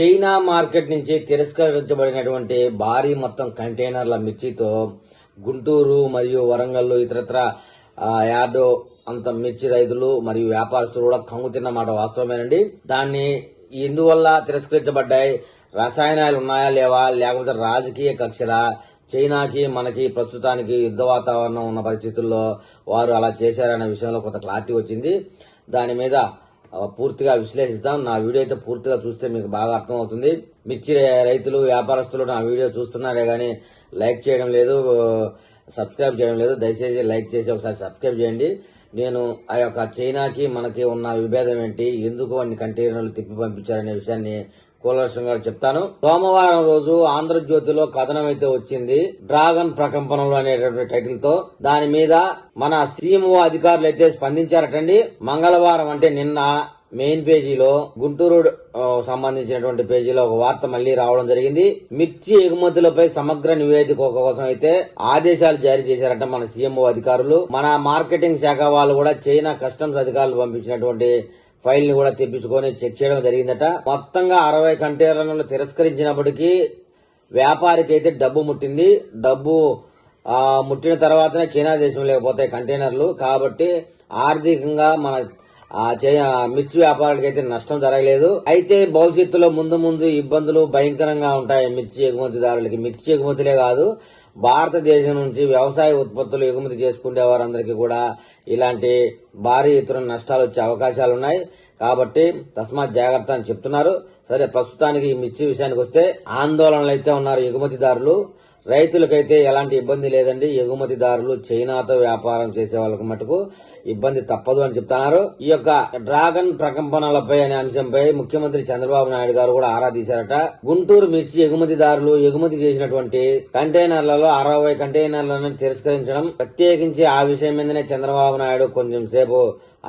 China market నుంచి తిరస్కరించబడినటువంటి భారీ మొత్తం కంటైనర్ల మిర్చితో గుంటూరు మరియు వరంగల్లో ఇతరత్ర యార్డో అంత మిర్చి రైతులు మరియు వ్యాపారస్తులు కూడా కంగుతిన్నమాట వాస్తవమేనండి. దాన్ని ఎందువల్ల తిరస్కరించబడ్డాయి? రసాయనాలు ఉన్నాయా లేవా? లేకపోతే రాజకీయ కక్షల? చైనాకి మనకి ప్రస్తుతానికి యుద్ధ వాతావరణం ఉన్న పరిస్థితుల్లో వారు అలా చేశారనే విషయంలో కొంత క్లారిటీ వచ్చింది. దాని మీద పూర్తిగా విశ్లేషిస్తాం నా వీడియో అయితే పూర్తిగా చూస్తే మీకు బాగా అర్థమవుతుంది. మిర్చి రైతులు వ్యాపారస్తులు నా వీడియో చూస్తున్నారే గానీ లైక్ చేయడం లేదు సబ్స్క్రైబ్ చేయడం లేదు. దయచేసి లైక్ చేసి ఒకసారి సబ్స్క్రైబ్ చేయండి. నేను ఆ యొక్క చైనాకి మనకి ఉన్న విభేదం ఏంటి? ఎందుకు అన్ని కంటైనర్లు తిప్పి పంపించారనే విషయాన్ని కూలవర్షంగా చెప్తాను. సోమవారం రోజు ఆంధ్రజ్యోతిలో కథనం అయితే వచ్చింది. డ్రాగన్ ప్రకంపనలు అనేటువంటి టైటిల్తో. దాని మీద మన సీఎంఓ అధికారులు అయితే స్పందించారటండి. మంగళవారం అంటే నిన్న మెయిన్ పేజీలో గుంటూరు సంబంధించినటువంటి పేజీలో ఒక వార్త మళ్ళీ రావడం జరిగింది. మిర్చి ఎగుమతులపై సమగ్ర నివేదిక కోసం అయితే ఆదేశాలు జారీ చేశారట మన సీఎంఓ అధికారులు. మన మార్కెటింగ్ శాఖ వాళ్ళు కూడా చైనా కస్టమ్స్ అధికారులు పంపించినటువంటి ఫైల్ని కూడా తెప్పించుకొని చెక్ చేయడం జరిగిందట. మొత్తంగా అరవై కంటైనర్లను తిరస్కరించినప్పటికీ వ్యాపారికి అయితే డబ్బు ముట్టింది. డబ్బు ముట్టిన తర్వాతనే చైనా దేశం లేకపోతే కంటైనర్లు. కాబట్టి ఆర్థికంగా మన చే- మిర్చి వ్యాపారులకి అయితే నష్టం జరగలేదు. అయితే భవిష్యత్తులో ముందు ముందు ఇబ్బందులు భయంకరంగా ఉంటాయి మిర్చి ఎగుమతిదారులకి. మిర్చి ఎగుమతులే కాదు భారతదేశం నుంచి వ్యవసాయ ఉత్పత్తులు ఎగుమతి చేసుకునే వారందరికీ కూడా ఇలాంటి భారీ ఎత్తున నష్టాలు వచ్చే అవకాశాలు ఉన్నాయి కాబట్టి తస్మాత్ జాగ్రత్త అని చెప్తున్నారు. సరే ప్రస్తుతానికి ఈ మిర్చి విషయానికి వస్తే ఆందోళనలు అయితే ఉన్నారు ఎగుమతిదారులు. రైతులకైతే ఎలాంటి ఇబ్బంది లేదండి. ఎగుమతిదారులు చైనాతో వ్యాపారం చేసే వాళ్ళకి మటుకు. ఇబ్బంది తప్పదు అని చెప్తున్నారు. ఈ యొక్క డ్రాగన్ ప్రకంపనలపై అనే అంశంపై ముఖ్యమంత్రి చంద్రబాబు నాయుడు గారు కూడా ఆరా తీశారట. గుంటూరు మిర్చి ఎగుమతిదారులు ఎగుమతి చేసినటువంటి కంటైనర్లలో అరవై కంటైనర్లను తిరస్కరించడం ప్రత్యేకించి ఆ విషయం మీదనే చంద్రబాబు నాయుడు కొంచెం సేపు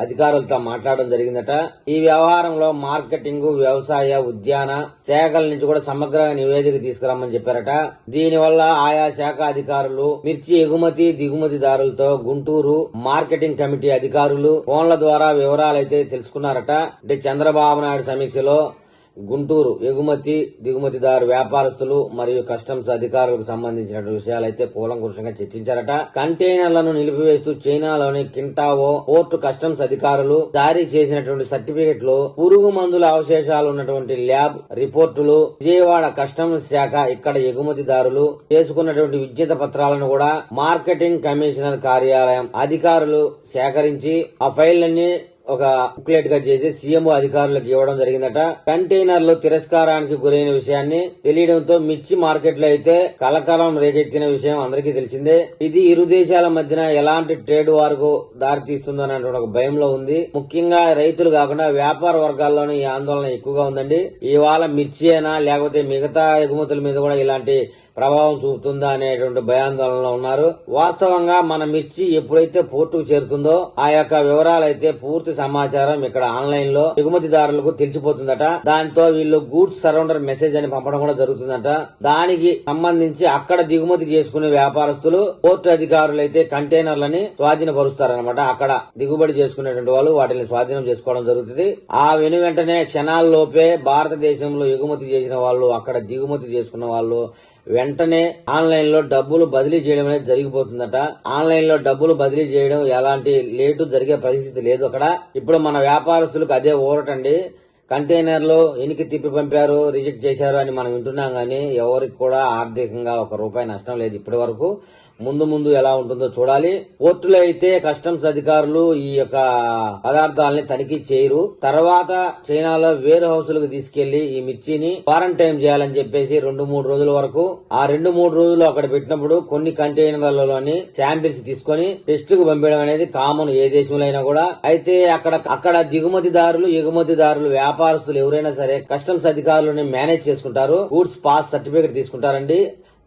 అధికారులతో మాట్లాడడం జరిగిందట. ఈ వ్యవహారంలో మార్కెటింగ్ వ్యవసాయ ఉద్యాన శాఖల నుంచి కూడా సమగ్ర నివేదిక తీసుకురమ్మని చెప్పారట. దీనివల్ల ఆయా శాఖ అధికారులు మిర్చి ఎగుమతి దిగుమతిదారులతో గుంటూరు మార్కెటింగ్ కమిటీ అధికారులు ఫోన్ల ద్వారా వివరాలైతే తెలుసుకున్నారట. అంటే చంద్రబాబు నాయుడు సమీక్షలో గుంటూరు ఎగుమతి దిగుమతిదారు వ్యాపారస్తులు మరియు కస్టమ్స్ అధికారులకు సంబంధించిన విషయాలైతే కూలంకుషంగా చర్చించారట. కంటైనర్లను నిలిపివేస్తూ చైనాలోని కింటావో పోర్టు కస్టమ్స్ అధికారులు జారీ చేసినటువంటి సర్టిఫికెట్లు పురుగు మందుల అవశేషాలు ఉన్నటువంటి ల్యాబ్ రిపోర్టులు విజయవాడ కస్టమ్స్ శాఖ ఇక్కడ ఎగుమతిదారులు చేసుకున్నటువంటి విద్యుత పత్రాలను కూడా మార్కెటింగ్ కమిషనర్ కార్యాలయం అధికారులు సేకరించి ఆ ఫైళ్ళన్నీ ఒక బుక్లెట్గా చేసి సీఎం అధికారులకు ఇవ్వడం జరిగిందట. కంటైనర్లు తిరస్కారానికి గురైన విషయాన్ని తెలియడంతో మిర్చి మార్కెట్లో అయితే కలకలం రేకెత్తిన విషయం అందరికీ తెలిసిందే. ఇది ఇరు దేశాల మధ్యన ఎలాంటి ట్రేడ్ వార్కు దారితీస్తుందనే ఒక భయంలో ఉంది. ముఖ్యంగా రైతులు కాకుండా వ్యాపార వర్గాల్లోనే ఈ ఆందోళన ఎక్కువగా ఉందండి. ఇవాళ మిర్చి అయినా లేకపోతే మిగతా ఎగుమతుల మీద కూడా ఇలాంటి ప్రభావం చూపుతుందా అనేటువంటి భయాందోళనలో ఉన్నారు. వాస్తవంగా మన మిర్చి ఎప్పుడైతే పోర్టుకు చేరుతుందో ఆ యొక్క వివరాలైతే పూర్తి సమాచారం ఇక్కడ ఆన్లైన్లో ఎగుమతిదారులకు తెలిసిపోతుందట. దాంతో వీళ్ళు గూడ్స్ సరౌండర్ మెసేజ్ అని పంపడం కూడా జరుగుతుందట. దానికి సంబంధించి అక్కడ దిగుమతి చేసుకునే వ్యాపారస్తులు పోర్టు అధికారులైతే కంటైనర్లని స్వాధీనపరుస్తారనమాట అక్కడ దిగుబడి చేసుకునేటువంటి వాళ్ళు వాటిని స్వాధీనం చేసుకోవడం జరుగుతుంది. ఆ వెను వెంటనే క్షణాల్లోపే భారతదేశంలో ఎగుమతి చేసిన వాళ్ళు అక్కడ దిగుమతి చేసుకున్న వాళ్ళు వెంటనే ఆన్లైన్లో డబ్బులు బదిలీ చేయడం అనేది జరిగిపోతుందట. ఆన్లైన్లో డబ్బులు బదిలీ చేయడం ఎలాంటి లేటు జరిగే పరిస్థితి లేదు అక్కడ. ఇప్పుడు మన వ్యాపారస్తులకు అదే ఊరటండి. కంటైనర్లు ఎనికి తిప్పి పంపారు రిజెక్ట్ చేశారు అని మనం వింటున్నాం గానీ ఎవరికి కూడా ఆర్థికంగా ఒక రూపాయి నష్టం లేదు ఇప్పటి వరకు. ముందు ముందు ఎలా ఉంటుందో చూడాలి. పోర్టులో అయితే కస్టమ్స్ అధికారులు ఈ యొక్క పదార్థాలని తనిఖీ చేయరు. తర్వాత చైనాలో వేర్ హౌస్లకు తీసుకెళ్ళి ఈ మిర్చిని క్వారంటైన్ చేయాలని చెప్పేసి రెండు మూడు రోజుల వరకు ఆ రెండు మూడు రోజులు అక్కడ పెట్టినప్పుడు కొన్ని కంటైనర్లలోని శాంపిల్స్ తీసుకొని టెస్ట్కు పంపించడం అనేది కామన్ ఏ దేశంలో అయినా కూడా. అయితే అక్కడ అక్కడ దిగుమతిదారులు ఎగుమతిదారులు వ్యాపారస్తులు ఎవరైనా సరే కస్టమ్స్ అధికారులని మేనేజ్ చేసుకుంటారు. గూడ్స్ పాస్ సర్టిఫికేట్ తీసుకుంటారండి.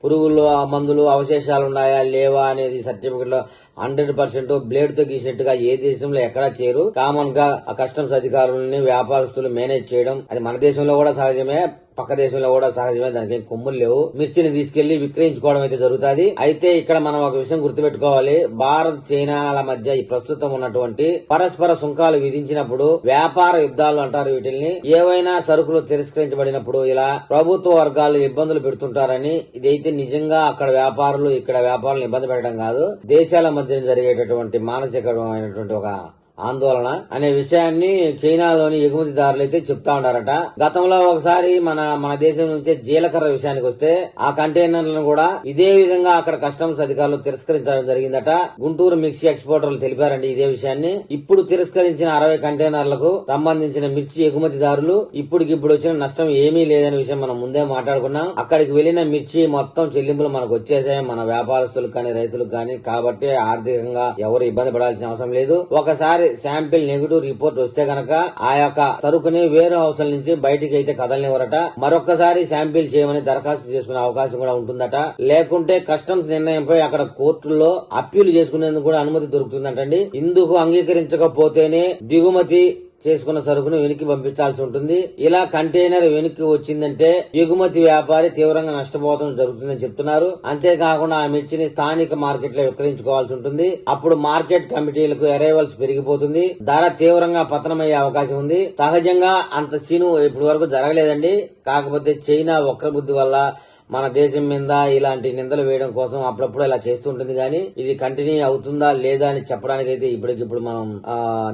పురుగులు మందులు అవశేషాలు ఉన్నాయా లేవా అనేది సర్టిఫికెట్లో హండ్రెడ్ పర్సెంట్ బ్లేడ్తో గీసినట్టుగా ఏ దేశంలో ఎక్కడా చేయరు కామన్గా కస్టమ్స్ అధికారులని వ్యాపారస్తులు మేనేజ్ చేయడం అది మన దేశంలో కూడా సహజమే. పక్క దేశంలో కూడా సహజమే దానికి ఏం కొమ్ములు లేవు. మిర్చిని తీసుకెళ్ళి విక్రయించుకోవడం అయితే జరుగుతుంది. అయితే ఇక్కడ మనం ఒక విషయం గుర్తుపెట్టుకోవాలి. భారత్ చైనాల మధ్య ఈ ప్రస్తుతం ఉన్నటువంటి పరస్పర సుంకాలు విధించినప్పుడు వ్యాపార యుద్ధాలు అంటారు వీటిల్ని. ఏవైనా సరుకులు తిరస్కరించబడినప్పుడు ఇలా ప్రభుత్వ వర్గాలు ఇబ్బందులు పెడుతుంటారని ఇదైతే నిజంగా అక్కడ వ్యాపారులు ఇక్కడ వ్యాపారులు ఇబ్బంది పెట్టడం కాదు. దేశాల మధ్య జరిగేటటువంటి మానసికమైనటువంటి ఒక ఆందోళన అనే విషయాన్ని చైనాలోని ఎగుమతిదారులు అయితే చెప్తా ఉన్నారట గతంలో ఒకసారి మన మన దేశం నుంచే జీలకర్ర విషయానికి వస్తే ఆ కంటైనర్లను కూడా ఇదే విధంగా అక్కడ కస్టమ్స్ అధికారులు తిరస్కరించడం జరిగిందట. గుంటూరు మిర్చి ఎక్స్పోర్టర్లు తెలిపారండి ఇదే విషయాన్ని. ఇప్పుడు తిరస్కరించిన అరవై కంటైనర్లకు సంబంధించిన మిర్చి ఎగుమతిదారులు ఇప్పటికిప్పుడు వచ్చిన నష్టం ఏమీ లేదనే విషయం మనం ముందే మాట్లాడుకున్నాం. అక్కడికి వెళ్ళిన మిర్చి మొత్తం చెల్లింపులు మనకు వచ్చేసాయి. మన వ్యాపారస్తులకు కానీ రైతులకు కానీ కాబట్టి ఆర్థికంగా ఎవరు ఇబ్బంది పడాల్సిన అవసరం లేదు. ఒకసారి శాంపిల్ నెగిటివ్ రిపోర్ట్ వస్తే గనక ఆ యొక్క సరుకుని వేరే హౌస్ల నుంచి బయటికి అయితే కదలనివ్వరట. మరొకసారి శాంపిల్ చేయమని దరఖాస్తు చేసుకునే అవకాశం కూడా ఉంటుందట. లేకుంటే కస్టమ్స్ నిర్ణయంపై అక్కడ కోర్టుల్లో అప్పీలు చేసుకునేందుకు కూడా అనుమతి దొరుకుతుందటండి. ఇందుకు అంగీకరించకపోతేనే దిగుమతి చేసుకున్న సరుకును వెనక్కి పంపించాల్సి ఉంటుంది. ఇలా కంటైనర్ వెనక్కి వచ్చిందంటే ఎగుమతి వ్యాపారి తీవ్రంగా నష్టపోవడం జరుగుతుందని చెప్తున్నారు. అంతేకాకుండా ఆ మిర్చిని స్థానిక మార్కెట్లో విక్రయించుకోవాల్సి ఉంటుంది. అప్పుడు మార్కెట్ కమిటీలకు అరైవల్స్ పెరిగిపోతుంది. ధర తీవ్రంగా పతనమయ్యే అవకాశం ఉంది. సహజంగా అంత సీను ఇప్పటి వరకు జరగలేదండి. కాకపోతే చైనా వక్ర బుద్ధి వల్ల మన దేశం మీద ఇలాంటి నిందలు వేయడం కోసం అప్పుడప్పుడు ఇలా చేస్తుంటుంది కానీ ఇది కంటిన్యూ అవుతుందా లేదా అని చెప్పడానికి అయితే ఇప్పటికిప్పుడు మనం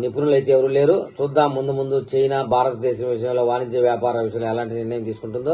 నిపుణులు అయితే ఎవరు లేరు. చూద్దాం ముందు ముందు చైనా భారతదేశం విషయంలో వాణిజ్య వ్యాపార విషయంలో ఎలాంటి నిర్ణయం తీసుకుంటుందో.